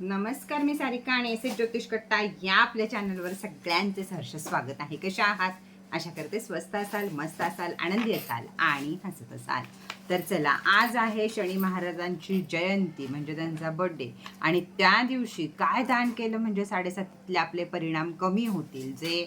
नमस्कार मी सारिका आणि S S ज्योतिष कट्टा या आपल्या चॅनलवर सगळ्यांचे सहर्ष स्वागत आहे. कशा आहात? आशा करते स्वस्त असाल मस्त असाल आनंदी असाल आणि हसत असाल. तर चला आज आहे शनी महाराजांची जयंती म्हणजे त्यांचा बर्थडे आणि त्या दिवशी काय दान केलं? म्हणजे साडेसातीतले आपले परिणाम कमी होतील जे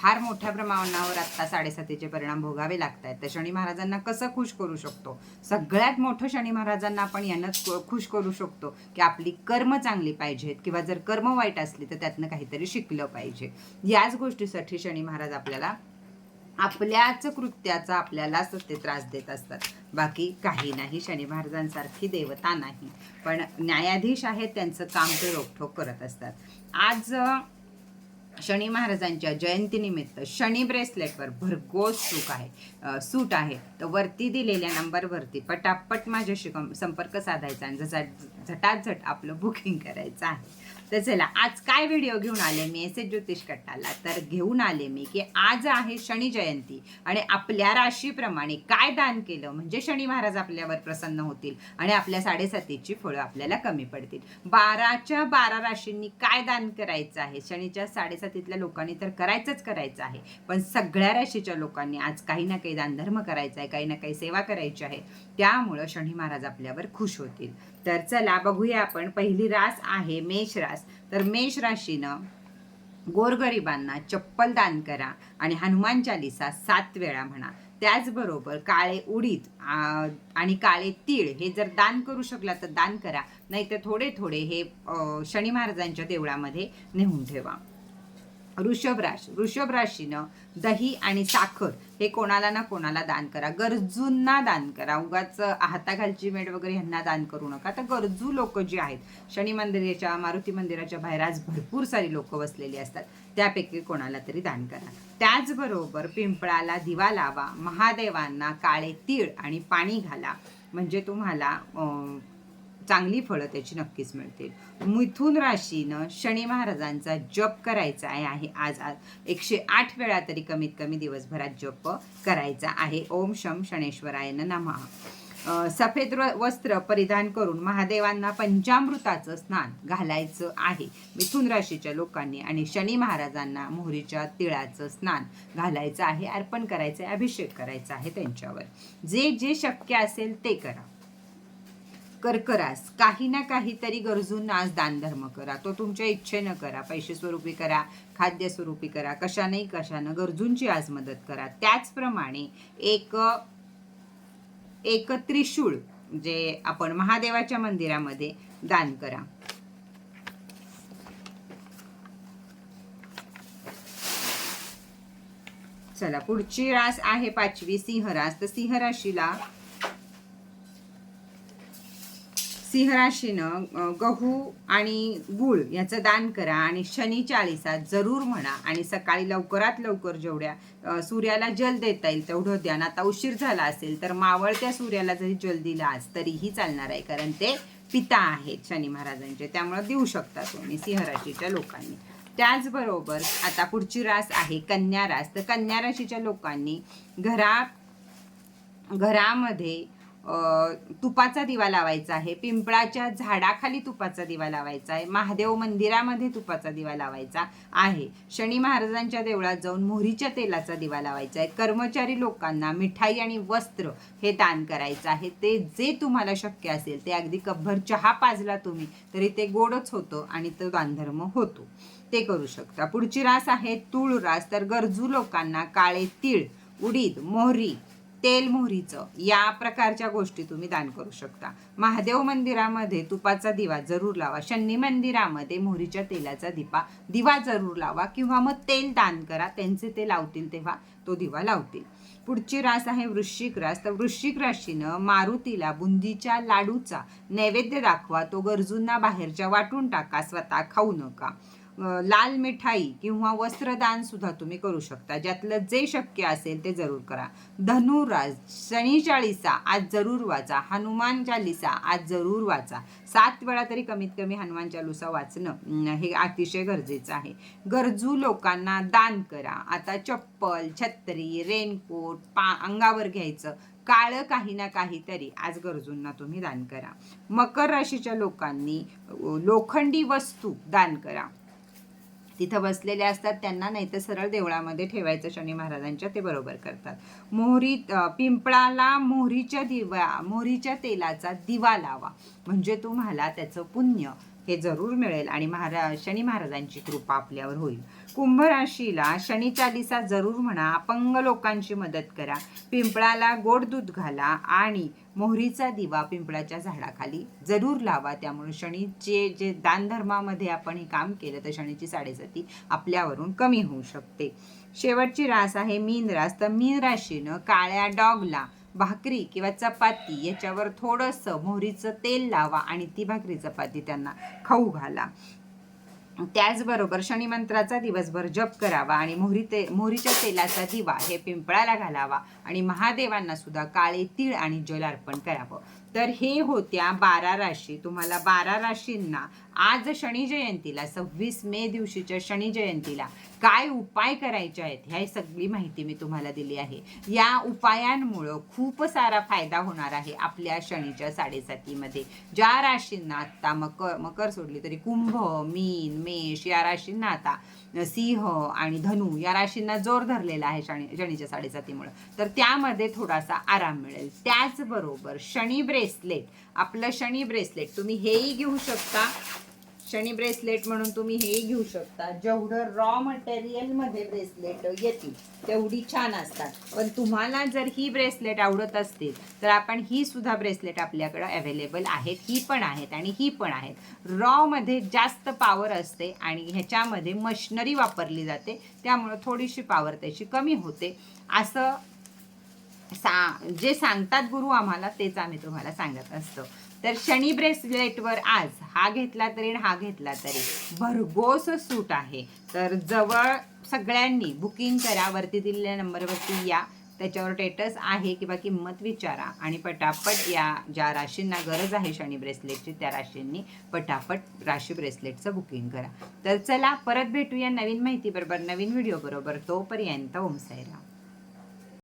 फार मोठ्या प्रमाणावर आत्ता साडेसातीचे परिणाम भोगावे लागत आहेत तर शनी महाराजांना कसं खुश करू शकतो? सगळ्यात मोठं शनी महाराजांना आपण यानंच खुश करू शकतो की आपली कर्म चांगली पाहिजेत किंवा जर कर्म वाईट असली तर त्यातनं काहीतरी शिकलं पाहिजे. याच गोष्टीसाठी शनी महाराज आपल्याला आपल्याच कृत्याचा आपल्याला ते त्रास देत असतात. बाकी काही नाही शनी महाराजांसारखी देवता नाही. पण न्यायाधीश आहेत त्यांचं काम ते रोखोक करत असतात. आज शनी महाराजांच्या जयंतीनिमित्त शनी ब्रेसलेटवर भरघोस सूट आहे. सूट आहे. तर वरती दिलेल्या नंबरवरती पटापट माझ्याशी कम संपर्क साधायचा. आणि जसा झटाझट आपलं बुकिंग करायचं आहे. तर चला आज काय व्हिडिओ घेऊन आले मी? एस एस ज्योतिष कट्टाला. तर घेऊन आले मी की आज आहे शनी जयंती आणि आपल्या राशीप्रमाणे काय दान केलं? म्हणजे शनी महाराज आपल्यावर प्रसन्न होतील आणि आपल्या साडेसातीची फळं आपल्याला कमी पडतील. बाराच्या बारा राशींनी काय दान करायचं आहे? शनीच्या साडेसातीतल्या लोकांनी तर करायचंच करायचं आहे. पण सगळ्या राशीच्या लोकांनी आज काही ना काही दानधर्म करायचा आहे काही ना काही सेवा करायची आहे. त्यामुळं शनी महाराज आपल्यावर खुश होतील. तर चला बघूया आपण. पहिली रास आहे मेष रास. तर मेष राशीनं गोरगरिबांना चप्पल दान करा आणि हनुमान चालिसा सात वेळा म्हणा. त्याचबरोबर काळे उडीद आणि काळे तीळ हे जर दान करू शकला तर दान करा. नाही तर थोडे थोडे हे शनी महाराजांच्या देवळामध्ये नेऊन ठेवा. वृषभ राशी. वृषभ राशीनं दही आणि साखर हे कोणाला ना कोणाला दान करा. गरजूंना दान करा. उगाच हाताखालची मेड वगैरे ह्यांना दान करू नका. तर गरजू लोक जी आहेत शनी मंदिराच्या मारुती मंदिराच्या बाहेर आज भरपूर सारी लोक बसलेली असतात. त्यापैकी कोणाला तरी दान करा. त्याचबरोबर पिंपळाला दिवा लावा. महादेवांना काळे तीळ आणि पाणी घाला. म्हणजे तुम्हाला चांगली फळं त्याची नक्कीच मिळतील. मिथुन राशीनं शनी महाराजांचा जप करायचा आहे. आहे आज आज एकशे आठ वेळा तरी कमीत कमी दिवसभरात जप करायचा आहे. ओम शम शनेश्वरायन नमः. सफेद वस्त्र परिधान करून महादेवांना पंचामृताचं स्नान घालायचं आहे. मिथुन राशीच्या लोकांनी आणि शनी महाराजांना मोहरीच्या तिळाचं स्नान घालायचं आहे. अर्पण करायचं आहे अभिषेक करायचा आहे त्यांच्यावर. जे जे शक्य असेल ते करा. कर्करास. काही ना काहीतरी गरजूंना आज दानधर्म करा. तो तुमच्या इच्छेनं करा. पैसे स्वरूपी करा खाद्य स्वरूपी करा कशानेही कशानं गरजूंची आज मदत करा. त्याचप्रमाणे एक एक त्रिशूळ जे आपण महादेवाच्या मंदिरामध्ये दान करा. चला पुढची रास आहे पाचवी सिंह रास तर सिंह राशीला सिंहराशीनं गहू आणि गुळ याचं दान करा आणि शनी चाळीसा जरूर म्हणा आणि सकाळी लवकरात लवकर जेवढ्या सूर्याला जल देता येईल तेवढं द्या. आता उशीर झाला असेल तर मावळत्या सूर्याला जरी जल दिला आज तरीही चालणार आहे कारण ते पिता आहेत शनी महाराजांचे. त्यामुळे देऊ शकता तुम्ही सिंहराशीच्या लोकांनी. त्याचबरोबर आता पुढची रास आहे कन्या रास. तर कन्या राशीच्या लोकांनी घरा घरामध्ये तुपाचा दिवा लावायचा आहे पिंपळाच्या झाडाखाली तुपाचा दिवा लावायचा आहे महादेव मंदिरामध्ये तुपाचा दिवा लावायचा आहे शनी महाराजांच्या देवळात जाऊन मोहरीच्या तेलाचा दिवा लावायचा आहे कर्मचारी लोकांना मिठाई आणि वस्त्र हे दान करायचं आहे ते जे तुम्हाला शक्य असेल ते अगदी कपभर चहा पाजला तुम्ही तरी ते गोडच होतं आणि तो दानधर्म होतो. ते करू शकता. पुढची रास आहे तूळ रास तर गरजू लोकांना काळे तीळ उडीद मोहरी तेल मोहरीचं या प्रकारच्या गोष्टी तुम्ही दान करू शकता. महादेव मंदिरामध्ये तुपाचा दिवा जरूर लावा. शनी मंदिरामध्ये मोहरीच्या तेलाचा दिपा दिवा जरूर लावा किंवा मग तेल दान करा. त्यांचे ते लावतील तेव्हा तो दिवा लावतील. पुढची रास आहे वृश्चिक रास. तर वृश्चिक राशीनं मारुतीला बुंदीच्या लाडूचा नैवेद्य दाखवा. तो गरजूंना बाहेरच्या वाटून टाका. स्वतः खाऊ नका. लाल मिठाई किंवा वस्त्रदान सुद्धा तुम्ही करू शकता. ज्यातलं जे शक्य असेल ते जरूर करा. धनुराज शनी चाळीसा आज जरूर वाचा. हनुमान चालिसा आज जरूर वाचा. सात वेळा तरी कमीत कमी हनुमान चालुसा वाचणं हे अतिशय गरजेचं आहे. गरजू लोकांना दान करा. आता चप्पल छत्री रेनकोट पा अंगावर घ्यायचं. काळं काही ना काहीतरी आज गरजूंना तुम्ही दान करा. मकर राशीच्या लोकांनी लोखंडी वस्तू दान करा. तिथं बसलेले असतात त्यांना नाही तर सरळ देवळामध्ये ठेवायचं शनी महाराजांच्या ते बरोबर करतात. मोहरी पिंपळाला मोहरीच्या दिवा मोहरीच्या तेलाचा दिवा लावा. म्हणजे तुम्हाला त्याचं पुण्य हे जरूर मिळेल आणि महाराज शनी महाराजांची कृपा आपल्यावर होईल. कुंभ राशीला शनी चालिसा जरूर म्हणा अपंग लोकांची मदत करा. पिंपळाला गोड दूध घाला आणि मोहरीचा दिवा पिंपळाच्या झाडाखाली जरूर लावा. त्यामुळे शनीचे जे दानधर्मामध्ये आपण हे काम केलं तर शनीची साडेसाती आपल्यावरून कमी होऊ शकते. शेवटची रास आहे मीन रास. तर मीन राशीनं काळ्या डॉगला भाकरी किंवा चपाती याच्यावर थोडंसं मोहरीचं तेल लावा आणि ती भाकरी चपाती त्यांना खाऊ घाला. त्याचबरोबर शनिमंत्राचा दिवसभर जप करावा आणि मोहरी ते मोहरीच्या तेलाचा दिवा हे पिंपळाला घालावा आणि महादेवांना सुद्धा काळे तीळ आणि जल अर्पण करावं. तर हे होत्या बारा राशी. तुम्हाला बारा राशींना आज शनी जयंतीला सव्वीस मे दिवशीच्या शनी जयंतीला काय उपाय करायचे आहेत ह्या सगळी माहिती मी तुम्हाला दिली आहे. या उपायांमुळं खूप सारा फायदा होणार आहे आपल्या शनीच्या साडेसातीमध्ये. ज्या राशींना आत्ता मकर मकर सोडली तरी कुंभ मीन मेष या राशींना आता सिंह आणि धनु या राशींना जोर धरलेला आहे शनी शनीच्या साडेसातीमुळं. तर त्यामध्ये थोडासा आराम मिळेल. त्याचबरोबर शनी ब्रेसलेट आपलं शनी ब्रेसलेट तुम्ही हेही घेऊ शकता. शनी ब्रेसलेट म्हणून तुम्ही हे घेऊ शकता. जेवढं रॉ मटेरियलमध्ये ब्रेसलेट येतील तेवढी छान असतात. पण तुम्हाला जर ही ब्रेसलेट आवडत असतील तर आपण ही सुद्धा ब्रेसलेट आपल्याकडं अवेलेबल आहेत. ही पण आहेत आणि ही पण आहेत. रॉमध्ये जास्त पॉवर असते आणि ह्याच्यामध्ये मशिनरी वापरली जाते. त्यामुळं थोडीशी पॉवर त्याची कमी होते. असं सा जे सांगतात गुरु आम्हाला तेच आम्ही तुम्हाला सांगत असतो. तर शनी ब्रेसलेटवर आज हा घेतला तरी हा घेतला तरी भरघोस सूट आहे. तर जवळ सगळ्यांनी बुकिंग करा वरती दिलेल्या नंबरवरती या. त्याच्यावर टेटस आहे किंवा किंमत विचारा आणि पटापट या. ज्या राशींना गरज आहे शनी ब्रेसलेटची त्या राशींनी पटापट राशी ब्रेसलेटचं बुकिंग करा. तर चला परत भेटूया नवीन माहितीबरोबर नवीन व्हिडिओ बरोबर. तोपर्यंत ओम